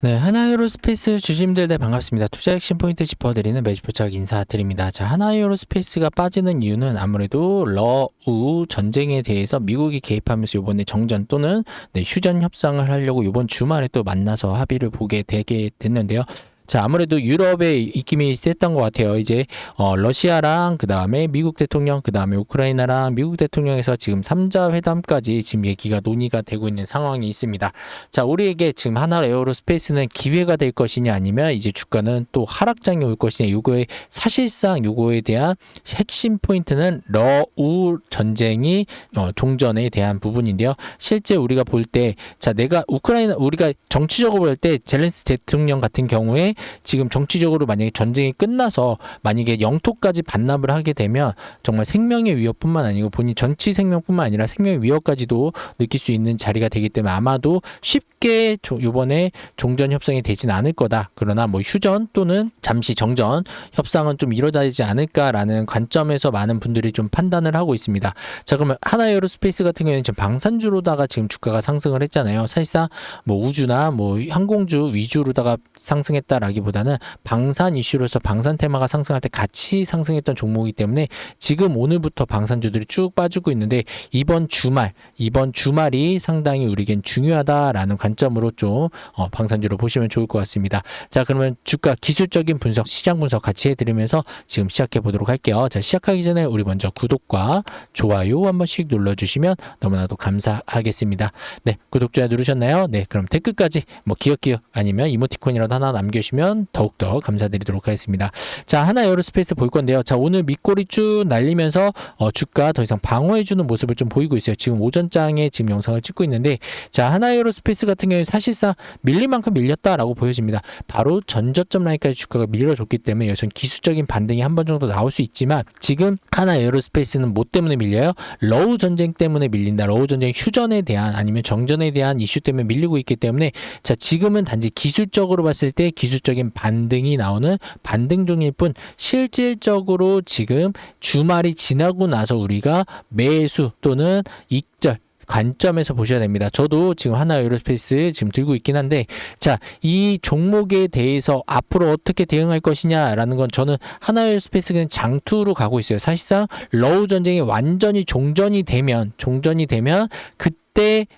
네, 하나에어로스페이스 주심들 네, 반갑습니다. 투자 핵심 포인트 짚어드리는 매주포착 인사드립니다. 자, 하나에어로스페이스가 빠지는 이유는 아무래도 러우 전쟁에 대해서 미국이 개입하면서 이번에 정전 또는 네, 휴전 협상을 하려고 이번 주말에 또 만나서 합의를 보게 되게 됐는데요. 자, 아무래도 유럽의 입김이 셌던 것 같아요. 이제, 어, 러시아랑, 그 다음에 미국 대통령, 그 다음에 우크라이나랑 미국 대통령에서 지금 3자 회담까지 지금 얘기가 논의가 되고 있는 상황이 있습니다. 자, 우리에게 지금 하나 에어로스페이스는 기회가 될 것이냐 아니면 이제 주가는 또 하락장이 올 것이냐 요거에 사실상 요거에 대한 핵심 포인트는 러우 전쟁이 어, 종전에 대한 부분인데요. 실제 우리가 볼 때 자, 내가 우크라이나 우리가 정치적으로 볼 때 젤렌스 대통령 같은 경우에 지금 정치적으로 만약에 전쟁이 끝나서 만약에 영토까지 반납을 하게 되면 정말 생명의 위협뿐만 아니고 본인 전치 생명뿐만 아니라 생명의 위협까지도 느낄 수 있는 자리가 되기 때문에 아마도 쉽게 조- 요번에 종전 협상이 되진 않을 거다. 그러나 뭐 휴전 또는 잠시 정전 협상은 좀 이뤄지지 않을까라는 관점에서 많은 분들이 좀 판단을 하고 있습니다. 자 그러면 하나 에어로스페이스 같은 경우에는 지금 방산주로다가 지금 주가가 상승을 했잖아요. 사실상 뭐 우주나 뭐 항공주 위주로다가 상승했다라기보다는 방산 이슈로서 방산 테마가 상승할 때 같이 상승했던 종목이기 때문에 지금 오늘부터 방산주들이 쭉 빠지고 있는데 이번 주말 이번 주말이 상당히 우리겐 중요하다라는 관 점으로 좀 어, 방산주로 보시면 좋을 것 같습니다. 자 그러면 주가 기술적인 분석 시장 분석 같이 해드리면서 지금 시작해 보도록 할게요. 자 시작하기 전에 우리 먼저 구독과 좋아요 한 번씩 눌러주시면 너무나도 감사하겠습니다. 네 구독 좋아요 누르셨나요? 네 그럼 댓글까지 뭐 기억기억 아니면 이모티콘이라도 하나 남겨주시면 더욱더 감사드리도록 하겠습니다. 자 하나 에어로스페이스 볼 건데요. 자 오늘 밑꼬리 쭉 날리면서 어, 주가 더 이상 방어해주는 모습을 좀 보이고 있어요. 지금 오전장에 지금 영상을 찍고 있는데 자 하나 에어로스페이스 같은 경우에 사실상 밀릴 만큼 밀렸다라고 보여집니다. 바로 전저점 라인까지 주가가 밀려줬기 때문에 여기서 기술적인 반등이 한 번 정도 나올 수 있지만 지금 하나 에어로스페이스는 뭐 때문에 밀려요? 러우 전쟁 때문에 밀린다. 러우 전쟁 휴전에 대한 아니면 정전에 대한 이슈 때문에 밀리고 있기 때문에 자 지금은 단지 기술적으로 봤을 때 기술적인 반등이 나오는 반등 중일 뿐 실질적으로 지금 주말이 지나고 나서 우리가 매수 또는 익절 관점에서 보셔야 됩니다. 저도 지금 하나 에어로스페이스 지금 들고 있긴 한데 자, 이 종목에 대해서 앞으로 어떻게 대응할 것이냐라는 건 저는 하나 에어로스페이스 그냥 장투로 가고 있어요. 사실상 러우 전쟁이 완전히 종전이 되면 종전이 되면 그때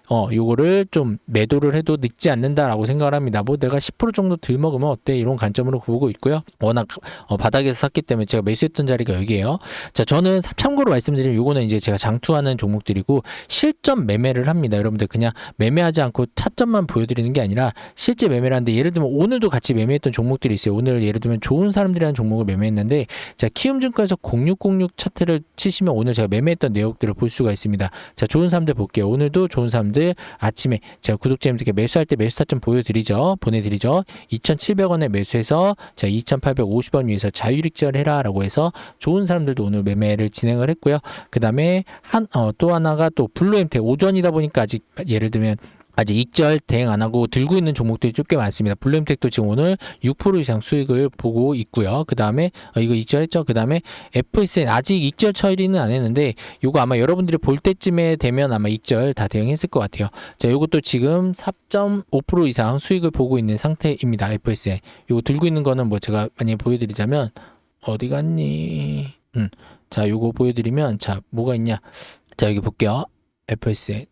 어 요거를 좀 매도를 해도 늦지 않는다라고 생각을 합니다. 뭐 내가 10% 정도 덜 먹으면 어때 이런 관점으로 보고 있고요. 워낙 어, 바닥에서 샀기 때문에 제가 매수했던 자리가 여기에요. 자, 저는 참고로 말씀드리면 요거는 이제 제가 장투하는 종목들이고 실전 매매를 합니다. 여러분들 그냥 매매하지 않고 차점만 보여드리는 게 아니라 실제 매매를 하는데 예를 들면 오늘도 같이 매매했던 종목들이 있어요. 오늘 예를 들면 좋은 사람들이라는 종목을 매매했는데 자, 키움증권에서 0606 차트를 치시면 오늘 제가 매매했던 내역들을 볼 수가 있습니다. 자, 좋은 사람들 볼게요. 오늘도 좋은 사람들 아침에 제가 구독자님들께 매수할 때 매수 타점 보여드리죠. 보내드리죠. 2,700원에 매수해서 자, 2,850원 위에서 자유익절 해라 라고 해서 좋은 사람들도 오늘 매매를 진행을 했고요. 그 다음에 한, 어, 또 하나가 또 블루엠텍 오전이다 보니까 아직 예를 들면 아직 익절 대응 안 하고 들고 있는 종목들이 좀꽤 많습니다. 블루엠텍도 지금 오늘 6% 이상 수익을 보고 있고요. 그 다음에 어, 이거 익절했죠. 그 다음에 FSN 아직 익절 처리는 안 했는데 요거 아마 여러분들이 볼 때쯤에 되면 아마 익절 다 대응했을 것 같아요. 자, 요것도 지금 4.5% 이상 수익을 보고 있는 상태입니다. FSN. 요거 들고 있는 거는 뭐 제가 만약에 보여드리자면 어디 갔니? 음. 자, 요거 보여드리면 자, 뭐가 있냐? 자, 여기 볼게요. FSN.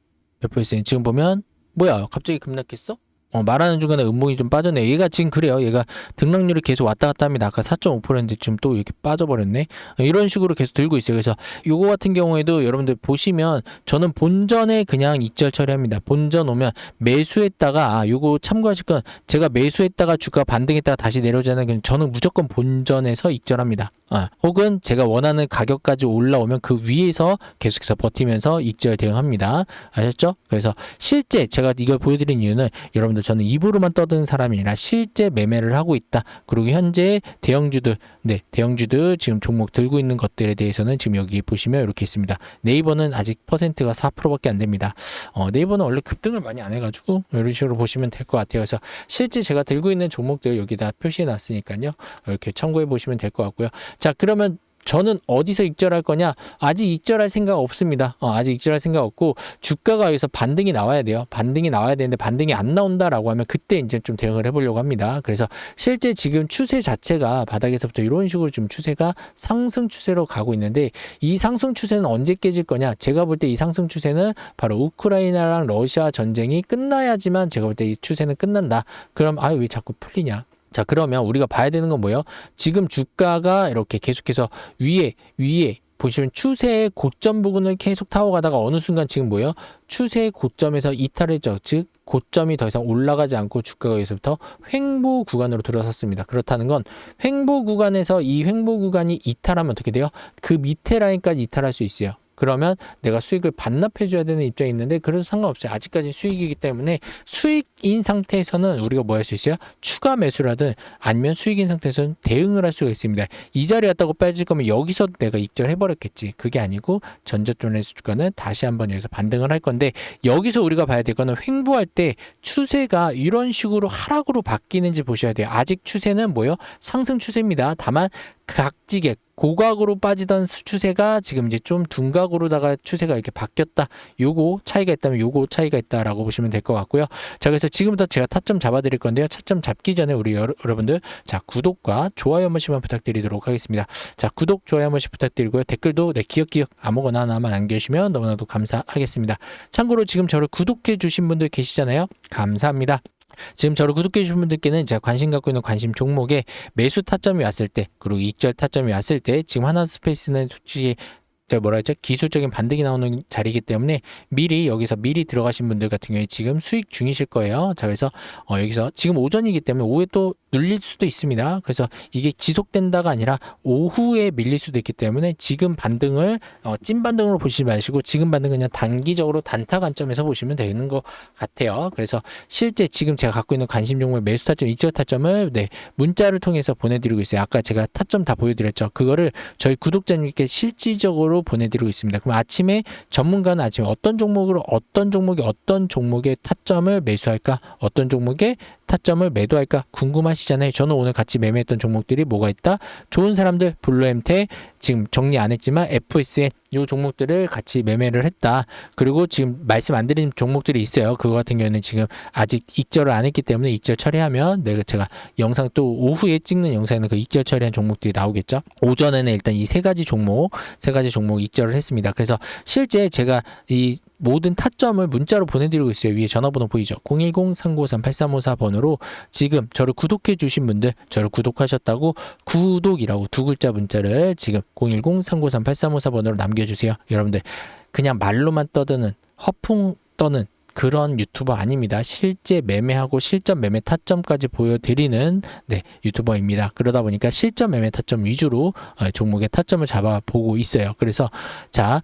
FSN 지금 보면 뭐야? 갑자기 급락했어? 어, 말하는 중간에 음봉이 좀 빠졌네. 얘가 지금 그래요. 얘가 등락률이 계속 왔다 갔다 합니다. 아까 4.5%인데 지금 또 이렇게 빠져버렸네. 어, 이런 식으로 계속 들고 있어요. 그래서 요거 같은 경우에도 여러분들 보시면 저는 본전에 그냥 익절 처리합니다. 본전 오면 매수했다가 아, 요거 참고하실 건 제가 매수했다가 주가 반등했다가 다시 내려오잖아요. 저는 무조건 본전에서 익절합니다. 아, 혹은 제가 원하는 가격까지 올라오면 그 위에서 계속해서 버티면서 익절 대응합니다. 아셨죠? 그래서 실제 제가 이걸 보여드린 이유는 여러분들 저는 입으로만 떠드는 사람이 아니라 실제 매매를 하고 있다. 그리고 현재 대형주들, 네, 대형주들 지금 종목 들고 있는 것들에 대해서는 지금 여기 보시면 이렇게 있습니다. 네이버는 아직 퍼센트가 4%밖에 안 됩니다. 어, 네이버는 원래 급등을 많이 안 해가지고 이런 식으로 보시면 될 것 같아요. 그래서 실제 제가 들고 있는 종목들 여기다 표시해 놨으니까요. 이렇게 참고해 보시면 될 것 같고요. 자, 그러면 저는 어디서 익절할 거냐? 아직 익절할 생각 없습니다. 어, 아직 익절할 생각 없고 주가가 여기서 반등이 나와야 돼요. 반등이 나와야 되는데 반등이 안 나온다라고 하면 그때 이제 좀 대응을 해보려고 합니다. 그래서 실제 지금 추세 자체가 바닥에서부터 이런 식으로 좀 추세가 상승 추세로 가고 있는데 이 상승 추세는 언제 깨질 거냐? 제가 볼 때 이 상승 추세는 바로 우크라이나랑 러시아 전쟁이 끝나야지만 제가 볼 때 이 추세는 끝난다. 그럼 아유 왜 자꾸 풀리냐? 자 그러면 우리가 봐야 되는 건 뭐예요? 지금 주가가 이렇게 계속해서 위에 위에 보시면 추세의 고점 부분을 계속 타고 가다가 어느 순간 지금 뭐예요? 추세의 고점에서 이탈했죠. 즉 고점이 더 이상 올라가지 않고 주가가 여기서부터 횡보 구간으로 들어섰습니다. 그렇다는 건 횡보 구간에서 이 횡보 구간이 이탈하면 어떻게 돼요? 그 밑에 라인까지 이탈할 수 있어요. 그러면 내가 수익을 반납해 줘야 되는 입장이 있는데 그래도 상관없어요. 아직까지는 수익이기 때문에 수익인 상태에서는 우리가 뭐 할 수 있어요? 추가 매수라든 아니면 수익인 상태에서는 대응을 할 수가 있습니다. 이 자리에 왔다고 빠질 거면 여기서 내가 익절해 버렸겠지. 그게 아니고 전저점에서 주가는 다시 한번 여기서 반등을 할 건데 여기서 우리가 봐야 될 거는 횡보할 때 추세가 이런 식으로 하락으로 바뀌는지 보셔야 돼요. 아직 추세는 뭐요? 상승 추세입니다. 다만 각지게 고각으로 빠지던 수- 추세가 지금 이제 좀 둔각으로다가 추세가 이렇게 바뀌었다. 요거 차이가 있다면 요거 차이가 있다라고 보시면 될 것 같고요. 자, 그래서 지금부터 제가 타점 잡아 드릴 건데요. 차점 잡기 전에 우리 여러, 여러분들 자, 구독과 좋아요 한 번씩만 부탁드리도록 하겠습니다. 자, 구독, 좋아요 한 번씩 부탁드리고요. 댓글도 네, 기억기억 아무거나 하나만 남겨주시면 너무나도 감사하겠습니다. 참고로 지금 저를 구독해 주신 분들 계시잖아요. 감사합니다. 지금 저를 구독해 주신 분들께는 제가 관심 갖고 있는 관심 종목에 매수 타점이 왔을 때 그리고 익절 타점이 왔을 때 지금 하나 스페이스는 솔직히 제가 뭐라 했죠? 기술적인 반등이 나오는 자리이기 때문에 미리 여기서 미리 들어가신 분들 같은 경우에 지금 수익 중이실 거예요. 자 그래서 어, 여기서 지금 오전이기 때문에 오후에 또 눌릴 수도 있습니다. 그래서 이게 지속된다가 아니라 오후에 밀릴 수도 있기 때문에 지금 반등을 어, 찐 반등으로 보시지 마시고 지금 반등 그냥 단기적으로 단타 관점에서 보시면 되는 것 같아요. 그래서 실제 지금 제가 갖고 있는 관심 종목 매수 타점, 익절 타점을 네, 문자를 통해서 보내드리고 있어요. 아까 제가 타점 다 보여드렸죠. 그거를 저희 구독자님께 실질적으로 보내드리고 있습니다. 그럼 아침에 전문가는 아침에 어떤 종목으로 어떤 종목이 어떤 종목의 타점을 매수할까, 어떤 종목의 타점을 매도할까 궁금하시잖아요. 저는 오늘 같이 매매했던 종목들이 뭐가 있다? 좋은 사람들, 블루엠테, 지금 정리 안 했지만 FSN 요 종목들을 같이 매매를 했다. 그리고 지금 말씀 안 드린 종목들이 있어요. 그거 같은 경우는 지금 아직 익절을 안 했기 때문에 익절 처리하면 내가 제가 영상 또 오후에 찍는 영상에는 그 익절 처리한 종목들이 나오겠죠. 오전에는 일단 이 세 가지 종목, 세 가지 종목 익절을 했습니다. 그래서 실제 제가 이 모든 타점을 문자로 보내드리고 있어요. 위에 전화번호 보이죠? 010-3953-8354번으로 지금 저를 구독해 주신 분들, 저를 구독하셨다고 구독이라고 두 글자 문자를 지금 010-3953-8354번으로 남겨주세요. 여러분들 그냥 말로만 떠드는 허풍 떠는 그런 유튜버 아닙니다. 실제 매매하고 실전 매매 타점까지 보여드리는 네, 유튜버입니다. 그러다 보니까 실전 매매 타점 위주로 어, 종목의 타점을 잡아보고 있어요. 그래서 자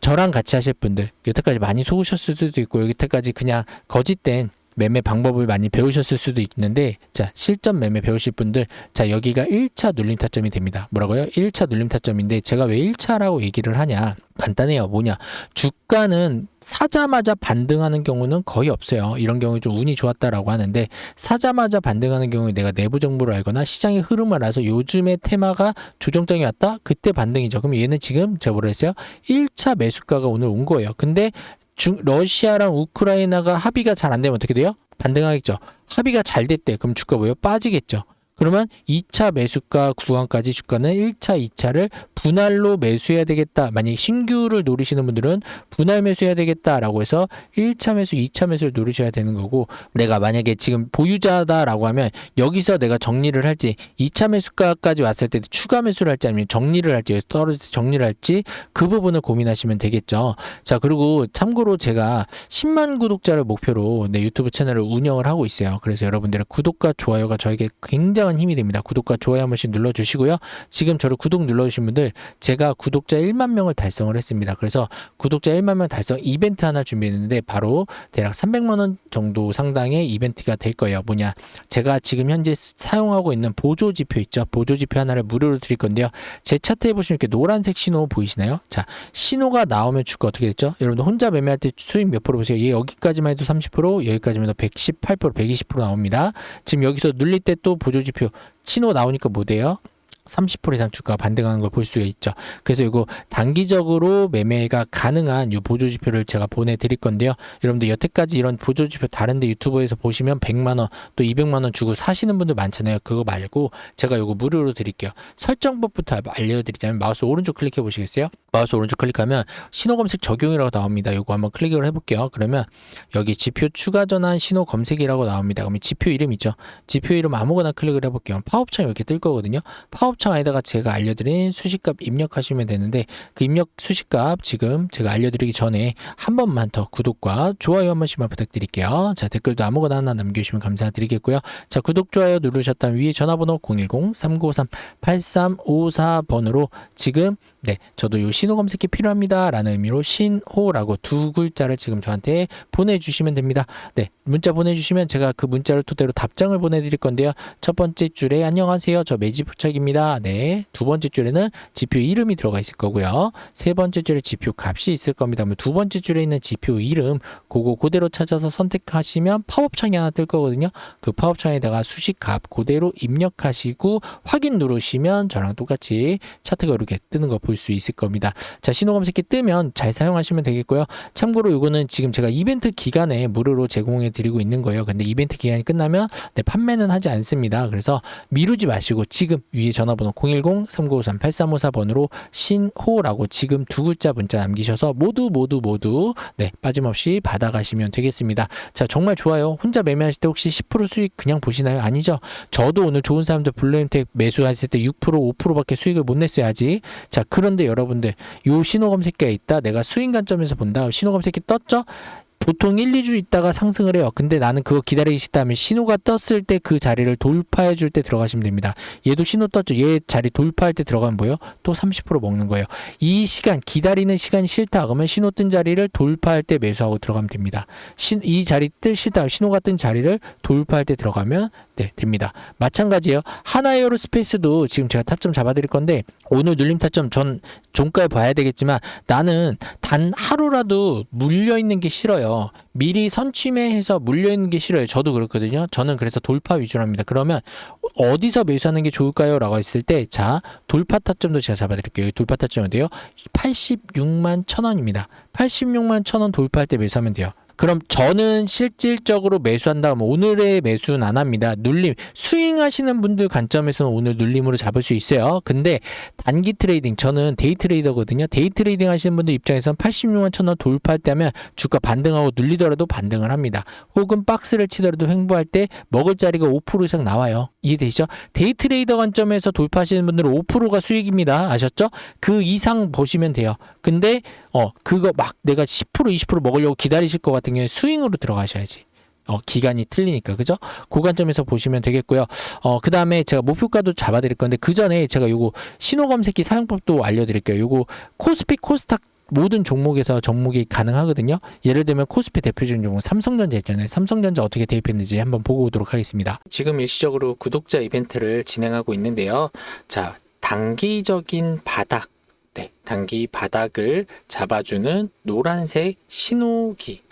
저랑 같이 하실 분들 여태까지 많이 속으셨을 수도 있고 여태까지 그냥 거짓된 매매 방법을 많이 배우셨을 수도 있는데 자 실전 매매 배우실 분들 자 여기가 1차 눌림 타점이 됩니다. 뭐라고요? 1차 눌림 타점인데 제가 왜 1차라고 얘기를 하냐? 간단해요. 뭐냐? 주가는 사자마자 반등하는 경우는 거의 없어요. 이런 경우에 좀 운이 좋았다라고 하는데 사자마자 반등하는 경우에 내가 내부 정보를 알거나 시장의 흐름을 알아서 요즘의 테마가 조정장이 왔다? 그때 반등이죠. 그럼 얘는 지금 제가 뭐라 했어요? 1차 매수가가 오늘 온 거예요. 근데 중, 러시아랑 우크라이나가 합의가 잘 안 되면 어떻게 돼요? 반등하겠죠. 합의가 잘 됐대. 그럼 주가 뭐예요? 빠지겠죠. 그러면 2차 매수가 구간까지 주가는 1차, 2차를 분할로 매수해야 되겠다. 만약에 신규를 노리시는 분들은 분할 매수해야 되겠다라고 해서 1차 매수, 2차 매수를 노리셔야 되는 거고 내가 만약에 지금 보유자다라고 하면 여기서 내가 정리를 할지 2차 매수가까지 왔을 때 추가 매수를 할지 아니면 정리를 할지 떨어질 때 정리를 할지 그 부분을 고민하시면 되겠죠. 자, 그리고 참고로 제가 10만 구독자를 목표로 내 유튜브 채널을 운영을 하고 있어요. 그래서 여러분들의 구독과 좋아요가 저에게 굉장 한 힘이 됩니다. 구독과 좋아요 한 번씩 눌러주시고요. 지금 저를 구독 눌러주신 분들 제가 구독자 1만 명을 달성을 했습니다. 그래서 구독자 1만 명 달성 이벤트 하나 준비했는데 바로 대략 300만 원 정도 상당의 이벤트가 될 거예요. 뭐냐? 제가 지금 현재 사용하고 있는 보조 지표 있죠? 보조 지표 하나를 무료로 드릴 건데요. 제 차트에 보시면 이렇게 노란색 신호 보이시나요? 자, 신호가 나오면 주가 어떻게 됐죠? 여러분들 혼자 매매할 때 수익 몇 프로 보세요. 얘 여기까지만 해도 30%, 여기까지만 해도 118%, 120% 나옵니다. 지금 여기서 눌릴 때 또 보조 지표 신호 나오니까 뭐 돼요? 30% 이상 주가가 반등하는 걸 볼 수가 있죠. 그래서 이거 단기적으로 매매가 가능한 요 보조 지표를 제가 보내드릴 건데요. 여러분들 여태까지 이런 보조 지표 다른데 유튜브에서 보시면 100만 원 또 200만 원 주고 사시는 분들 많잖아요. 그거 말고 제가 요거 무료로 드릴게요. 설정법부터 알려드리자면 마우스 오른쪽 클릭해 보시겠어요? 마우스 오른쪽 클릭하면 신호 검색 적용이라고 나옵니다. 요거 한번 클릭을 해볼게요. 그러면 여기 지표 추가 전환 신호 검색이라고 나옵니다. 그러면 지표 이름 있죠? 지표 이름 아무거나 클릭을 해볼게요. 파업창 이렇게 뜰 거거든요. 파업 창 안에다가 제가 알려드린 수식값 입력하시면 되는데 그 입력 수식값 지금 제가 알려드리기 전에 한 번만 더 구독과 좋아요 한 번씩만 부탁드릴게요. 자 댓글도 아무거나 하나 남겨주시면 감사드리겠고요. 자 구독 좋아요 누르셨다면 위에 전화번호 010-3953-8354번으로 지금 네 저도 요 신호 검색이 필요합니다 라는 의미로 신호라고 두 글자를 지금 저한테 보내주시면 됩니다. 네 문자 보내주시면 제가 그 문자를 토대로 답장을 보내드릴 건데요. 첫 번째 줄에 안녕하세요 저 매지 부착입니다. 네 두 번째 줄에는 지표 이름이 들어가 있을 거고요. 세 번째 줄에 지표 값이 있을 겁니다. 두 번째 줄에 있는 지표 이름 그거 그대로 찾아서 선택하시면 팝업 창이 하나 뜰 거거든요. 그 팝업 창에다가 수식 값 그대로 입력하시고 확인 누르시면 저랑 똑같이 차트가 이렇게 뜨는 거볼 수 있을 겁니다. 자 신호 검색기 뜨면 잘 사용하시면 되겠고요. 참고로 이거는 지금 제가 이벤트 기간에 무료로 제공해 드리고 있는 거예요. 근데 이벤트 기간이 끝나면 네, 판매는 하지 않습니다. 그래서 미루지 마시고 지금 위에 전화번호 010-3953-8354번으로 신호라고 지금 두 글자 문자 남기셔서 모두 모두 모두 네 빠짐없이 받아가시면 되겠습니다. 자 정말 좋아요. 혼자 매매하실 때 혹시 10% 수익 그냥 보시나요? 아니죠. 저도 오늘 좋은 사람들 블루엠텍 매수하실 때 6% 5%밖에 수익을 못 냈어야지. 자 그 런데 여러분들 요 신호 검색기가 있다. 내가 수익 관점에서 본다. 신호 검색기 떴죠? 보통 1, 2주 있다가 상승을 해요. 근데 나는 그거 기다리시다면 신호가 떴을 때 그 자리를 돌파해 줄 때 들어가시면 됩니다. 얘도 신호 떴죠. 얘 자리 돌파할 때 들어가면 뭐예요? 또 30% 먹는 거예요. 이 시간 기다리는 시간이 싫다 그러면 신호 뜬 자리를 돌파할 때 매수하고 들어가면 됩니다. 신, 이 자리 뜰 싫다 신호가 뜬 자리를 돌파할 때 들어가면 네 됩니다. 마찬가지예요. 하나에어로 스페이스도 지금 제가 타점 잡아드릴 건데 오늘 눌림 타점 전 종가에 봐야 되겠지만 나는 단 하루라도 물려 있는 게 싫어요. 미리 선취매해서 물려 있는 게 싫어요. 저도 그렇거든요. 저는 그래서 돌파 위주로 합니다. 그러면 어디서 매수하는 게 좋을까요? 라고 했을 때, 자, 돌파 타점도 제가 잡아 드릴게요. 여기 돌파 타점 어디요? 86만 천 원입니다. 86만 천원 돌파할 때 매수하면 돼요. 그럼 저는 실질적으로 매수한다 면 오늘의 매수는 안 합니다. 눌림 스윙하시는 분들 관점에서는 오늘 눌림으로 잡을 수 있어요. 근데 단기 트레이딩 저는 데이 트레이더거든요. 데이 트레이딩 하시는 분들 입장에서는 86만 천 원 돌파할 때 하면 주가 반등하고 눌리더라도 반등을 합니다. 혹은 박스를 치더라도 횡보할 때 먹을 자리가 5% 이상 나와요. 이해되시죠? 데이 트레이더 관점에서 돌파하시는 분들은 5%가 수익입니다. 아셨죠? 그 이상 보시면 돼요. 근데 어 그거 막 내가 10% 20% 먹으려고 기다리실 것 같은 경우에 스윙으로 들어가셔야지. 어, 기간이 틀리니까 그죠? 그 관점에서 보시면 되겠고요. 어, 그 다음에 제가 목표가도 잡아드릴 건데 그 전에 제가 요거 신호 검색기 사용법도 알려드릴게요. 요거 코스피 코스닥 모든 종목에서 종목이 가능하거든요. 예를 들면 코스피 대표적인 종목 삼성전자 있잖아요. 삼성전자 어떻게 대입했는지 한번 보고 오도록 하겠습니다. 지금 일시적으로 구독자 이벤트를 진행하고 있는데요. 자, 단기적인 바닥 네, 단기 바닥을 잡아주는 노란색 신호기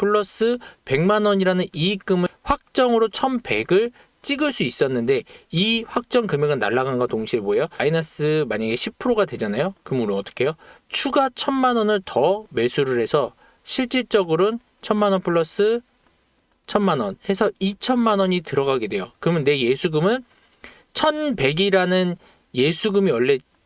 플러스 백만 원이라는 이익금을 확정으로 천백을 찍을 수 있었는데 이 확정 금액은 날라간과 동시에 뭐예요? 마이너스 만약에 10%가 되잖아요. 그럼 우리 어떻게 해요? 추가 천만 원을 더 매수를 해서 실질적으로는 천만 원 플러스 천만 원 해서 2천만 원이 들어가게 돼요. 그러면 내 예수금은 1100이라는 예수금이 원래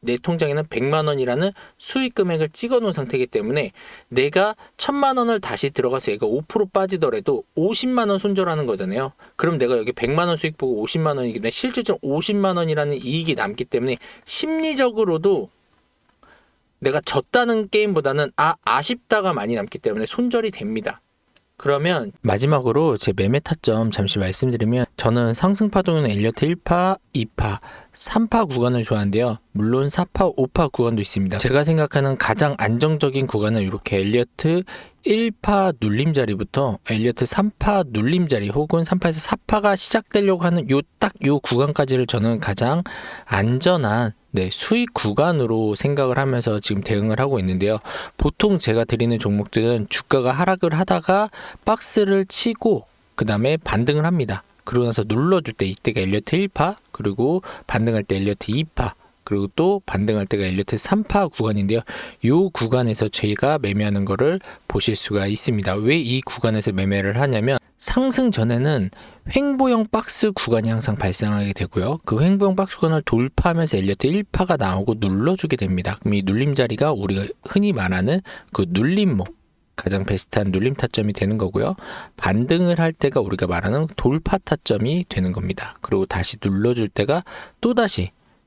내 통장에는 100만 원이라는 수익 금액을 찍어 놓은 상태이기 때문에 내가 1000만 원을 다시 들어가서 얘가 5% 빠지더라도 50만 원 손절하는 거잖아요. 그럼 내가 여기 100만 원 수익 보고 50만 원이기 때문에 실질적으로 50만 원이라는 이익이 남기 때문에 심리적으로도 내가 졌다는 게임보다는 아 아쉽다가 많이 남기 때문에 손절이 됩니다. 그러면 마지막으로 제 매매 타점 잠시 말씀드리면 저는 상승 파동은 엘리어트 1파, 2파, 3파 구간을 좋아하는데요. 물론 4파, 5파 구간도 있습니다. 제가 생각하는 가장 안정적인 구간은 이렇게 엘리어트 1파 눌림 자리부터 엘리어트 3파 눌림 자리 혹은 3파에서 4파가 시작되려고 하는 요딱요 구간까지를 저는 가장 안전한 네, 수익 구간으로 생각을 하면서 지금 대응을 하고 있는데요. 보통 제가 드리는 종목들은 주가가 하락을 하다가 박스를 치고 그 다음에 반등을 합니다. 그러고 나서 눌러줄 때 이때가 엘리어트 1파 그리고 반등할 때 엘리어트 2파 그리고 또 반등할 때가 엘리어트 3파 구간인데요. 이 구간에서 저희가 매매하는 거를 보실 수가 있습니다. 왜 이 구간에서 매매를 하냐면 상승 전에는 횡보형 박스 구간이 항상 발생하게 되고요. 그 횡보형 박스 구간을 돌파하면서 엘리어트 1파가 나오고 눌러주게 됩니다. 그럼 이 눌림 자리가 우리가 흔히 말하는 그 눌림목 가장 베스트한 눌림 타점이 되는 거고요. 반등을 할 때가 우리가 말하는 돌파 타점이 되는 겁니다. 그리고 다시 눌러줄 때가 또다시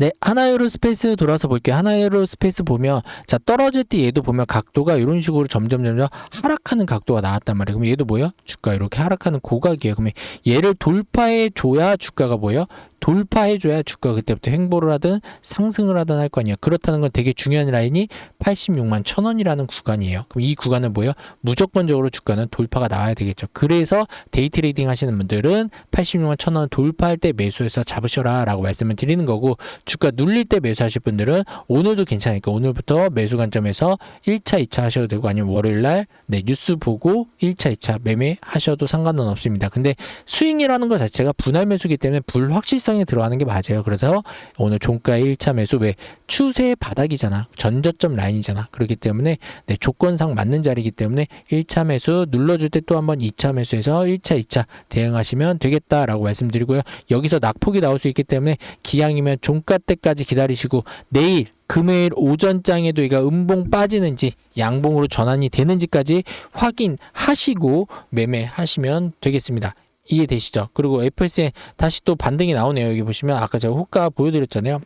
네, 하나에로스페이스 돌아서 볼게요. 하나에로스페이스 보면 자 떨어질 때 얘도 보면 각도가 이런 식으로 점점 점점 하락하는 각도가 나왔단 말이에요. 그럼 얘도 뭐예요? 주가 이렇게 하락하는 고각이에요. 그러면 얘를 돌파해 줘야 주가가 뭐예요? 돌파해 줘야 주가 그때부터 횡보를 하든 상승을 하든 할 거 아니에요. 그렇다는 건 되게 중요한 라인이 86만 천 원이라는 구간이에요. 그럼 이 구간은 뭐예요? 무조건적으로 주가는 돌파가 나와야 되겠죠. 그래서 데이 트레이딩 하시는 분들은 86만 천 원 돌파할 때 매수해서 잡으셔라 라고 말씀을 드리는 거고 주가 눌릴 때 매수하실 분들은 오늘도 괜찮으니까 오늘부터 매수 관점에서 1차, 2차 하셔도 되고 아니면 월요일 날 네, 뉴스 보고 1차, 2차 매매하셔도 상관은 없습니다. 근데 스윙이라는 것 자체가 분할 매수기 때문에 불확실성 이 들어가는 게 맞아요. 그래서 오늘 종가의 1차 매수 왜 추세의 바닥이잖아. 전저점 라인이잖아. 그렇기 때문에 네, 조건상 맞는 자리이기 때문에 1차 매수 눌러줄 때 또 한번 2차 매수해서 1차, 2차 대응하시면 되겠다라고 말씀드리고요. 여기서 낙폭이 나올 수 있기 때문에 기왕이면 종가 때까지 기다리시고 내일 금요일 오전장에도 이가 음봉 빠지는지 양봉으로 전환이 되는지까지 확인하시고 매매하시면 되겠습니다. 이해되시죠? 그리고 FSN 다시 또 반등이 나오네요. 여기 보시면 아까 제가 호가 보여드렸잖아요.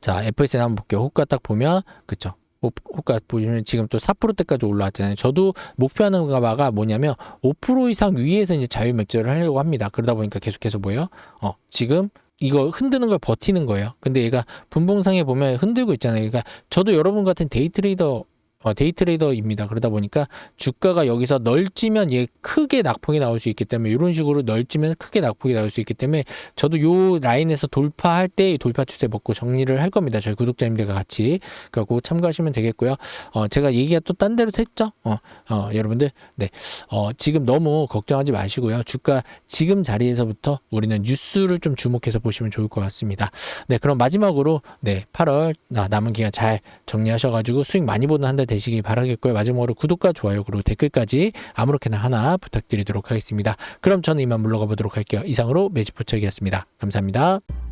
자, FSN 한번 볼게요. 호가 딱 보면 그쵸? 호- 호가 보시면 지금 또 4%대까지 올라왔잖아요. 저도 목표하는 바가 뭐냐면 5% 이상 위에서 이제 자유 맥주를 하려고 합니다. 그러다 보니까 계속해서 뭐예요? 어, 지금 이거 흔드는 걸 버티는 거예요. 근데 얘가 분봉상에 보면 흔들고 있잖아요. 그러니까 저도 여러분 같은 데이 트레이더 어, 데이 트레이더입니다. 그러다 보니까 주가가 여기서 널찌면 얘 크게 낙폭이 나올 수 있기 때문에 이런 식으로 널찌면 크게 낙폭이 나올 수 있기 때문에 저도 요 라인에서 돌파할 때 돌파 추세 먹고 정리를 할 겁니다. 저희 구독자님들과 같이 그거 참고하시면 되겠고요. 어, 제가 얘기가 또 딴 데로 했죠. 어, 어, 여러분들 네, 어, 지금 너무 걱정하지 마시고요. 주가 지금 자리에서부터 우리는 뉴스를 좀 주목해서 보시면 좋을 것 같습니다. 네, 그럼 마지막으로 네, 8월 아, 남은 기간 잘 정리하셔가지고 수익 많이 보는 한달 되시기 바라겠고요. 마지막으로 구독과 좋아요 그리고 댓글까지 아무렇게나 하나 부탁드리도록 하겠습니다. 그럼 저는 이만 물러가 보도록 할게요. 이상으로 매지포척이었습니다. 감사합니다.